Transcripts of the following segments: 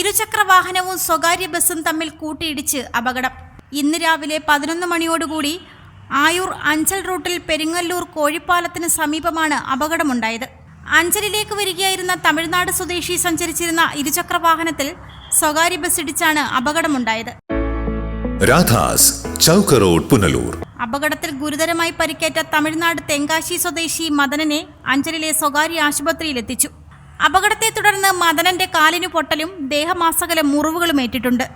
ഇരുചക്ര വാഹനവും സ്വകാര്യ ബസ്സും തമ്മിൽ കൂട്ടിയിടിച്ച് അപകടം. ഇന്ന് രാവിലെ പതിനൊന്ന് മണിയോടുകൂടി ആയൂർ അഞ്ചൽ റൂട്ടിൽ പെരിങ്ങല്ലൂർ കോഴിപ്പാലത്തിന് സമീപമാണ് അപകടമുണ്ടായത്. അഞ്ചലിലേക്ക് വരികയായിരുന്ന തമിഴ്നാട് സ്വദേശി സഞ്ചരിച്ചിരുന്ന ഇരുചക്ര വാഹനത്തിൽ സ്വകാര്യ ബസ് ഇടിച്ചാണ് അപകടമുണ്ടായത്. രാധാസ് ചൗക്ക് റോഡ് പുനലൂർ. അപകടത്തിൽ ഗുരുതരമായി പരിക്കേറ്റ തമിഴ്നാട് തെങ്കാശി സ്വദേശി മദനനെ അഞ്ചലിലെ സ്വകാര്യ ആശുപത്രിയിൽ എത്തിച്ചു അപകടത്തെ തുടർന്ന് മദനന്റെ കാലിനു പൊട്ടലും ദേഹമാസകലം മുറിവുകളും ഏറ്റിട്ടുണ്ട്.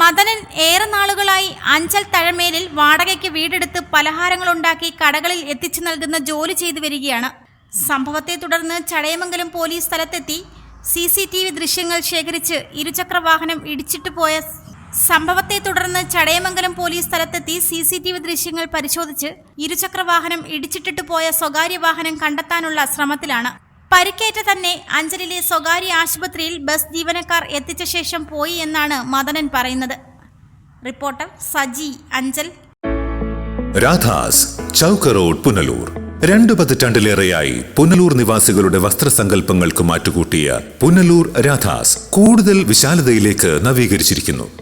മദനൻ ഏറെ നാളുകളായി അഞ്ചൽ തഴമേലിൽ വാടകയ്ക്ക് വീടെടുത്ത് പലഹാരങ്ങളുണ്ടാക്കി കടകളിൽ എത്തിച്ചു നൽകുന്ന ജോലി ചെയ്തു വരികയാണ്. സംഭവത്തെ തുടർന്ന് ചടയമംഗലം പോലീസ് സ്ഥലത്തെത്തി സി സി ടി വി ദൃശ്യങ്ങൾ ശേഖരിച്ച് ഇരുചക്ര വാഹനം ഇടിച്ചിട്ട് പോയ സംഭവത്തെ തുടർന്ന് ചടയമംഗലം പോലീസ് സ്ഥലത്തെത്തി സി സി ടി വി ദൃശ്യങ്ങൾ പരിശോധിച്ച് ഇരുചക്ര വാഹനം ഇടിച്ചിട്ടിട്ട് പോയ സ്വകാര്യ വാഹനം കണ്ടെത്താനുള്ള ശ്രമത്തിലാണ്. പരിക്കേറ്റ തന്നെ അഞ്ചലിലെ സ്വകാര്യ ആശുപത്രിയിൽ ബസ് ജീവനക്കാർ എത്തിച്ച ശേഷം പോയി എന്നാണ് മദനൻ പറയുന്നത്. റിപ്പോർട്ടർ സജി അഞ്ചൽ. രാധാസ് ചൗക്ക് റോഡ് പുനലൂർ. രണ്ടു പതിറ്റാണ്ടിലേറെയായി പുനലൂർ നിവാസികളുടെ വസ്ത്രസങ്കല്പങ്ങൾക്ക് മാറ്റുകൂട്ടിയ പുനലൂർ രാധാസ് കൂടുതൽ വിശാലതയിലേക്ക് നവീകരിച്ചിരിക്കുന്നു.